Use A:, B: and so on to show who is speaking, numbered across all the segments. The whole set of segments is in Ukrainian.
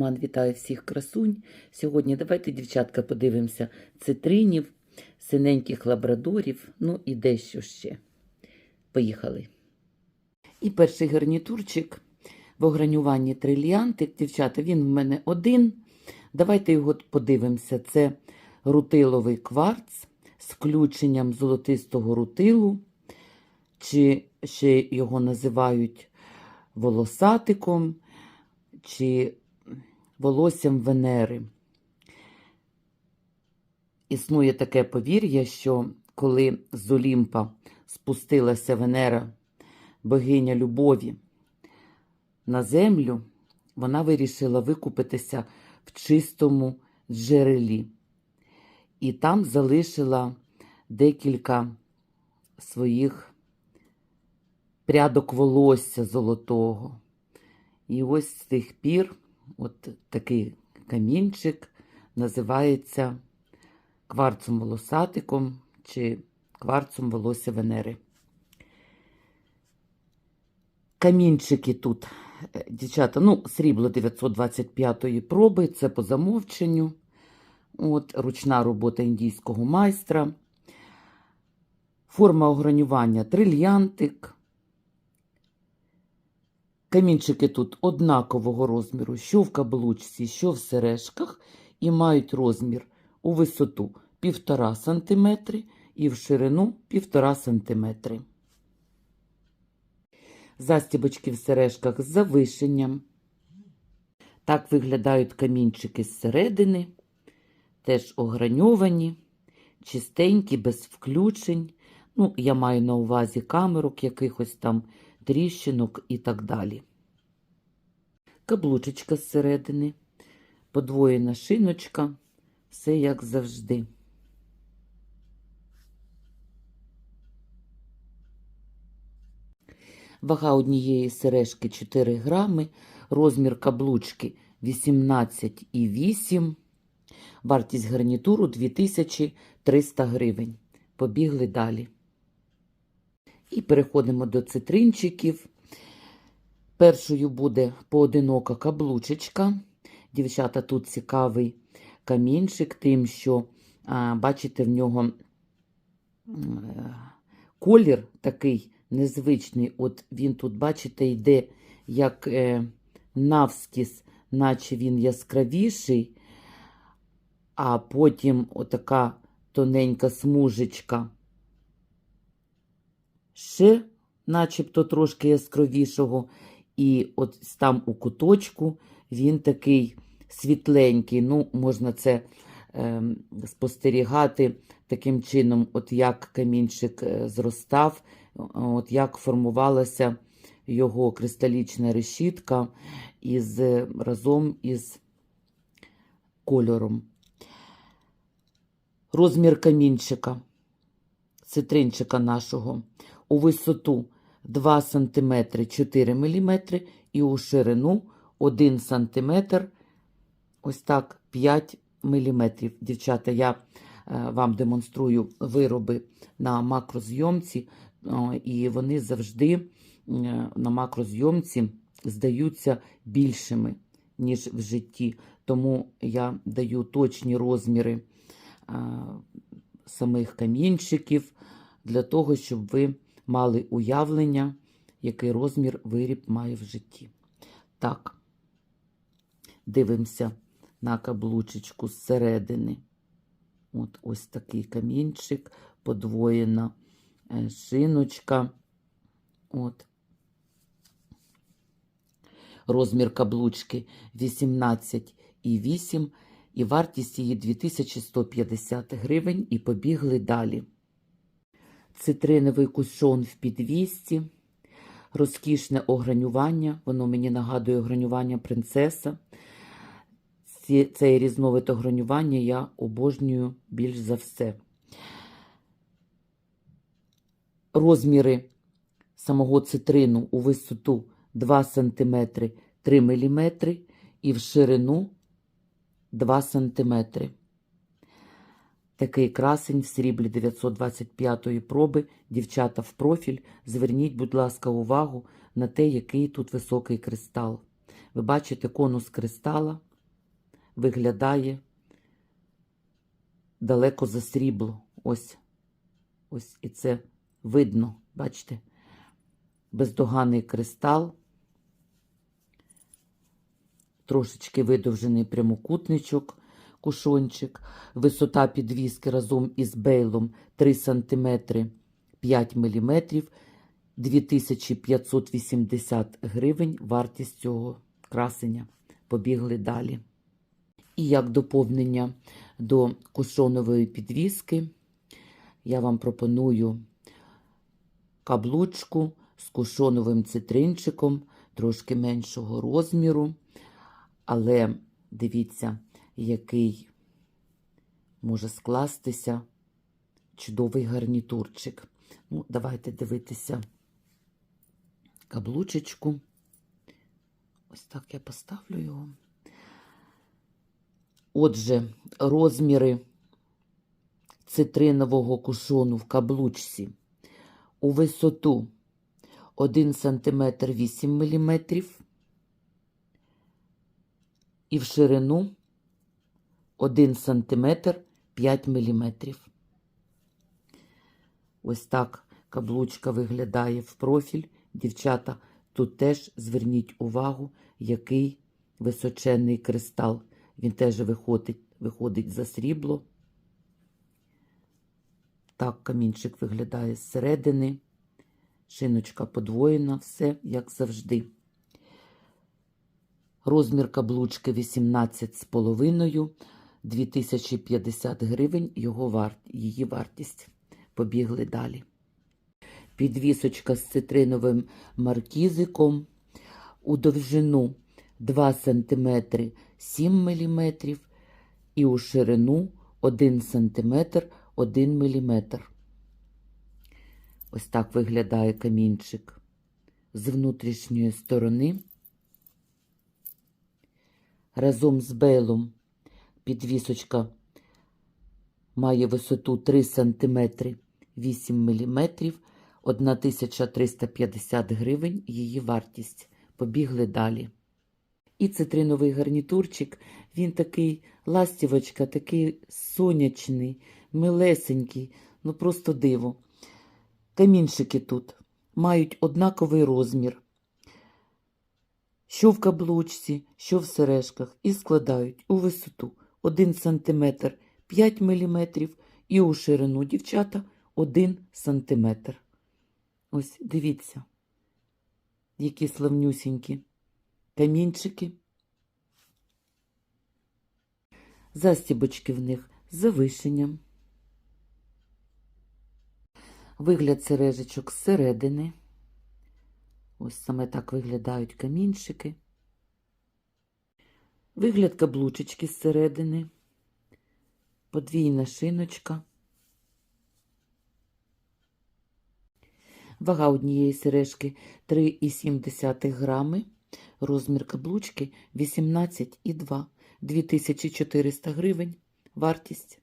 A: Гурман вітає всіх красунь. Сьогодні давайте, дівчатка, подивимося цитринів, синеньких лабрадорів, ну і дещо ще. Поїхали. І перший гарнітурчик в огранюванні трильянтик. Дівчата, він в мене один. Давайте його подивимося. Це рутиловий кварц з включенням золотистого рутилу, чи ще його називають волосатиком, чи волоссям Венери. Існує таке повір'я, що коли з Олімпа спустилася Венера, богиня любові, на землю, вона вирішила викупитися в чистому джерелі. І там залишила декілька своїх прядок волосся золотого. І ось з тих пір от такий камінчик називається кварцом волосатиком чи кварцом волосся Венери. Камінчики тут, е, дівчата, ну, срібло 925-ї проби, це по замовченню. От, ручна робота індійського майстра. Форма огранювання трильянтик. Камінчики тут однакового розміру, що в каблучці, що в сережках, і мають розмір у висоту 1,5 см і в ширину 1,5 см. Застібочки в сережках з завишенням. Так виглядають камінчики зсередини, теж ограньовані, чистенькі, без включень. Ну, я маю на увазі камерок, якихось там тріщинок і так далі. Каблучечка зсередини, подвоєна шиночка, все як завжди. Вага однієї сережки 4 грами, розмір каблучки 18,8, вартість гарнітуру 2300 гривень. Побігли далі. І переходимо до цитринчиків. Першою буде поодинока каблучечка. Дівчата, тут цікавий камінчик, тим, що, а, бачите, в нього е, колір такий незвичний. От він тут, бачите, йде як е, навскіз, наче він яскравіший, а потім отака тоненька смужечка ще начебто трошки яскравішого, і от там у куточку він такий світленький. Ну, можна це е, спостерігати таким чином, от як камінчик е, зростав, от як формувалася його кристалічна решітка із, разом із кольором. Розмір камінчика, цитринчика нашого у висоту 2 см 4 мм і у ширину 1 см, ось так 5 мм. Дівчата, я е, вам демонструю вироби на макрозйомці, і вони завжди е, на макрозйомці здаються більшими, ніж в житті. Тому я даю точні розміри е, самих камінчиків для того, щоб ви мали уявлення, який розмір виріб має в житті. Так, дивимося на каблучечку зсередини. От ось такий камінчик, подвоєна е, шиночка. От. Розмір каблучки 18,8 і вартість її 2150 гривень, і побігли далі цитриновий кушон в підвісті, розкішне огранювання, воно мені нагадує огранювання принцеса. Цей різновид огранювання я обожнюю більш за все. Розміри самого цитрину у висоту 2 см 3 мм і в ширину 2 см. Такий красень в сріблі 925-ї проби, дівчата в профіль. Зверніть, будь ласка, увагу на те, який тут високий кристал. Ви бачите, конус кристала виглядає далеко за срібло. Ось. Ось і це видно, бачите? Бездоганний кристал. Трошечки видовжений прямокутничок, кушончик. Висота підвіски разом із бейлом 3 см 5 мм. 2580 гривень вартість цього красення. Побігли далі. І як доповнення до кушонової підвіски, я вам пропоную каблучку з кушоновим цитринчиком трошки меншого розміру. Але дивіться, який може скластися чудовий гарнітурчик. Ну, давайте дивитися каблучечку. Ось так я поставлю його. Отже, розміри цитринового кушону в каблучці у висоту 1 см 8 мм і в ширину 1 см 5 мм. Ось так каблучка виглядає в профіль. Дівчата, тут теж зверніть увагу, який височенний кристал. Він теж виходить, виходить за срібло. Так камінчик виглядає зсередини. Шиночка подвоєна, все як завжди. Розмір каблучки 18,5, 2050 гривень його варт, її вартість. Побігли далі. Підвісочка з цитриновим маркізиком у довжину 2 см 7 мм і у ширину 1 см 1 мм. Ось так виглядає камінчик з внутрішньої сторони. Разом з бейлом підвісочка має висоту 3 см 8 мм, 1350 гривень її вартість. Побігли далі. І цитриновий гарнітурчик, він такий ластівочка, такий сонячний, милесенький, ну просто диво. Камінчики тут мають однаковий розмір, що в каблучці, що в сережках, і складають у висоту 1 см 5 мм і у ширину дівчата 1 см. Ось дивіться, які славнюсінькі камінчики. Застібочки в них з завишенням. Вигляд сережечок зсередини. Ось саме так виглядають камінчики. Вигляд каблучечки зсередини. Подвійна шиночка. Вага однієї сережки 3,7 грами. Розмір каблучки 18,2. 2400 гривень. Вартість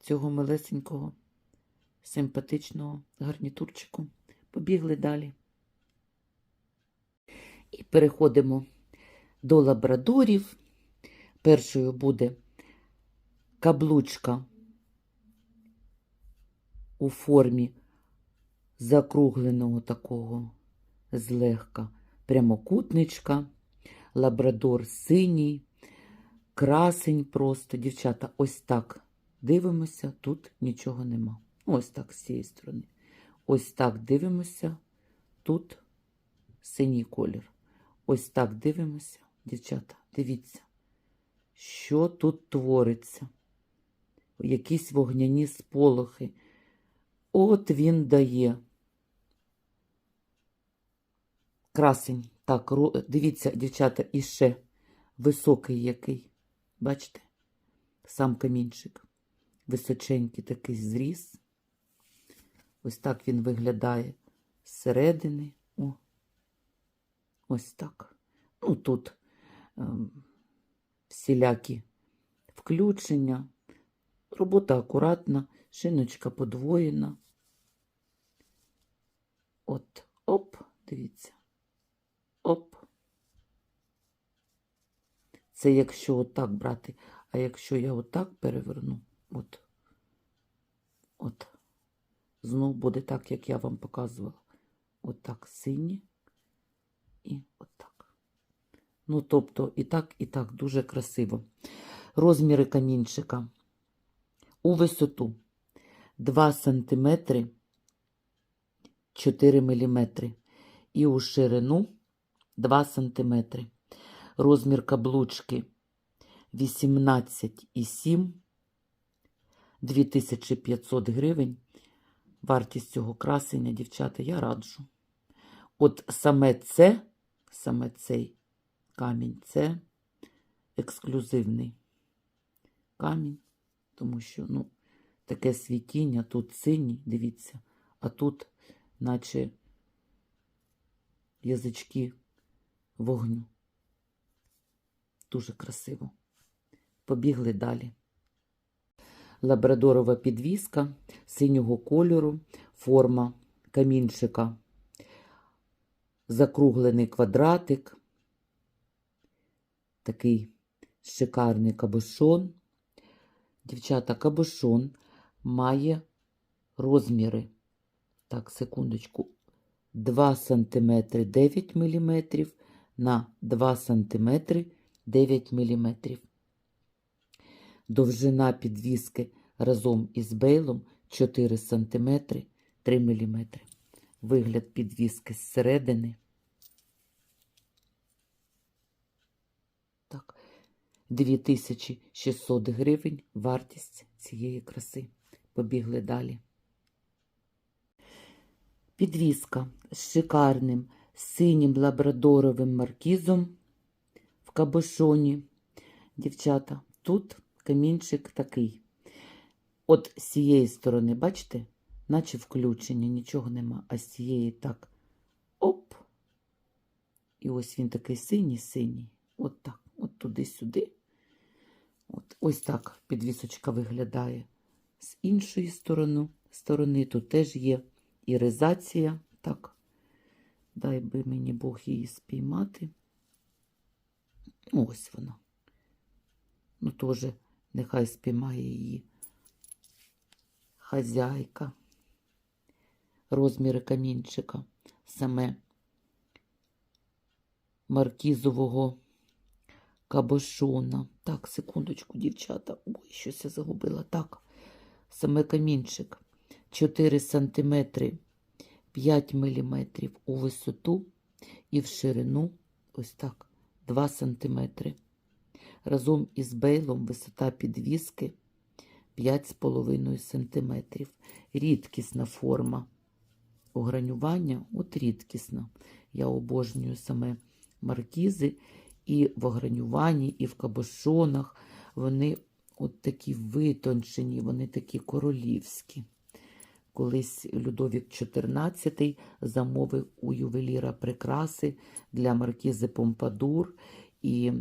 A: цього милесенького, симпатичного гарнітурчику. Побігли далі. І переходимо до лабрадорів. Першою буде каблучка у формі закругленого такого злегка прямокутничка, лабрадор синій, красень просто. Дівчата, ось так дивимося, тут нічого нема. Ось так з цієї сторони. Ось так дивимося, тут синій колір. Ось так дивимося, дівчата, дивіться, що тут твориться. Якісь вогняні сполохи. От він дає. Красень. Так, дивіться, дівчата, іще високий який. Бачите? Сам камінчик. Височенький такий зріз. Ось так він виглядає зсередини. О, ось так. Ну, тут всілякі включення. Робота акуратна, шиночка подвоєна. От, оп, дивіться. Оп. Це якщо отак брати. А якщо я отак переверну, от, от, знов буде так, як я вам показувала. Отак сині і отак. Ну, тобто, і так, і так дуже красиво. Розміри камінчика у висоту 2 см 4 мм і у ширину 2 см. Розмір каблучки 18,7 2500 гривень. Вартість цього красення, дівчата, я раджу. От саме це, саме цей камінь, це ексклюзивний камінь, тому що, ну, таке світіння, тут синій, дивіться, а тут, наче язички вогню. Дуже красиво. Побігли далі. Лабрадорова підвіска синього кольору, форма камінчика, закруглений квадратик, такий шикарний кабошон. Дівчата, кабошон має розміри. Так, секундочку. 2 см 9 мм на 2 см 9 мм. Довжина підвіски разом із бейлом 4 см 3 мм. Вигляд підвіски зсередини. Так, 2600 гривень вартість цієї краси. Побігли далі. Підвіска з шикарним синім лабрадоровим маркізом в кабошоні. Дівчата, тут камінчик такий. От з цієї сторони, бачите, наче включення, нічого нема, а з цієї так оп. І ось він такий синій-синій. От так, от туди-сюди. От, ось так підвісочка виглядає. З іншої сторони, сторони тут теж є іризація. Так, дай би мені Бог її спіймати. Ось вона. Ну, теж нехай спіймає її хазяйка. Розміри камінчика, саме маркізового кабошона. Так, секундочку, дівчата. Ой, щось я загубила. Так, саме камінчик. 4 см 5 мм у висоту і в ширину ось так 2 см. Разом із бейлом висота підвіски 5,5 см. Рідкісна форма огранювання, от рідкісна. Я обожнюю саме маркізи і в огранюванні, і в кабошонах. Вони от такі витончені, вони такі королівські. Колись Людовік XIV замовив у ювеліра прикраси для маркізи Помпадур, і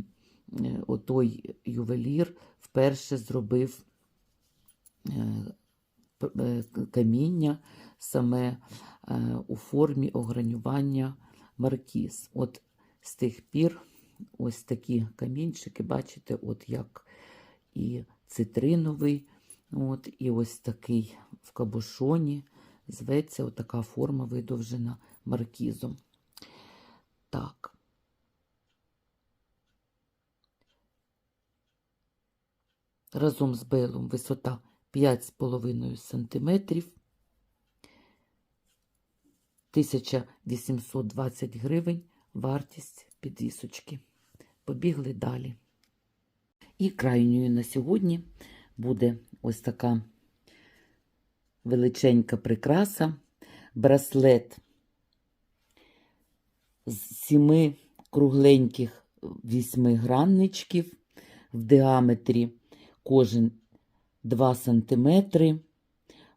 A: е, отой ювелір вперше зробив е, е, каміння саме у формі огранювання маркіз. От з тих пір ось такі камінчики, бачите, от як і цитриновий, от, і ось такий в кабошоні зветься отака форма видовжена маркізом. Так. Разом з бейлом висота 5,5 см. 1820 гривень вартість підвісочки. Побігли далі. І крайньою на сьогодні буде ось така величенька прикраса, браслет з сіми кругленьких вісьмигранничків в діаметрі кожен 2 см.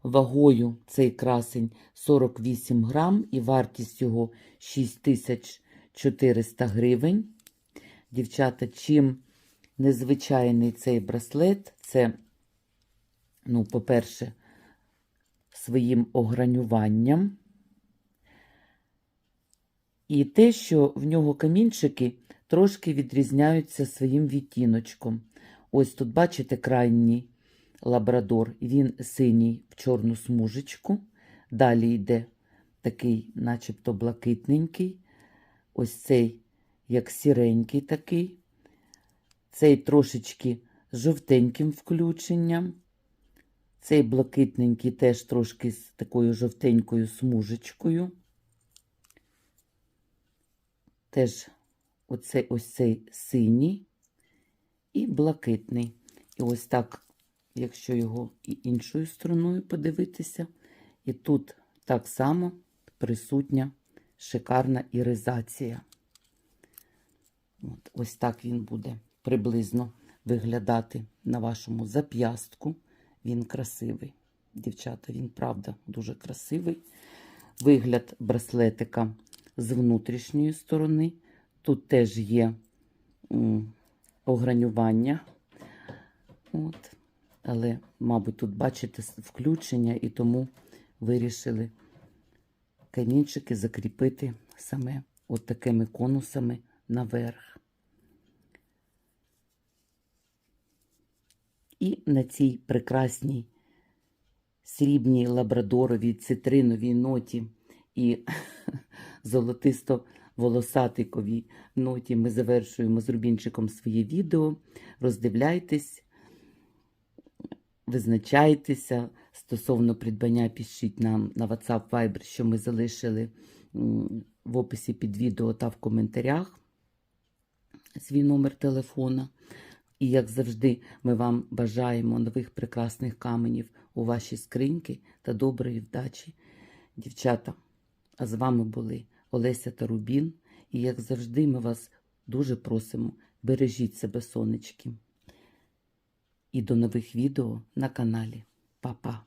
A: Вагою цей красень 48 грам і вартість його 6400 гривень. Дівчата, чим незвичайний цей браслет, це, ну, по-перше, своїм огранюванням. І те, що в нього камінчики трошки відрізняються своїм відтіночком. Ось тут, бачите, крайній лабрадор, він синій в чорну смужечку. Далі йде такий, начебто блакитненький. Ось цей, як сіренький такий. Цей трошечки з жовтеньким включенням. Цей блакитненький теж трошки з такою жовтенькою смужечкою. Теж оцей, ось цей синій і блакитний. І ось так, якщо його і іншою стороною подивитися, і тут так само присутня шикарна іризація. От, ось так він буде приблизно виглядати на вашому зап'ястку. Він красивий. Дівчата, він правда дуже красивий. Вигляд браслетика з внутрішньої сторони. Тут теж є огранювання. От. Але, мабуть, тут бачите включення, і тому вирішили камінчики закріпити саме от такими конусами наверх. І на цій прекрасній срібній лабрадоровій цитриновій ноті і золотисто-волосатиковій ноті ми завершуємо з Рубінчиком своє відео. Роздивляйтесь, визначайтеся. Стосовно придбання, пишіть нам на WhatsApp Viber, що ми залишили в описі під відео та в коментарях свій номер телефона. І, як завжди, ми вам бажаємо нових прекрасних каменів у ваші скриньки та доброї вдачі, дівчата. А з вами були Олеся та Рубін. І, як завжди, ми вас дуже просимо, бережіть себе, сонечки. І до нових відео на каналі. Па-па!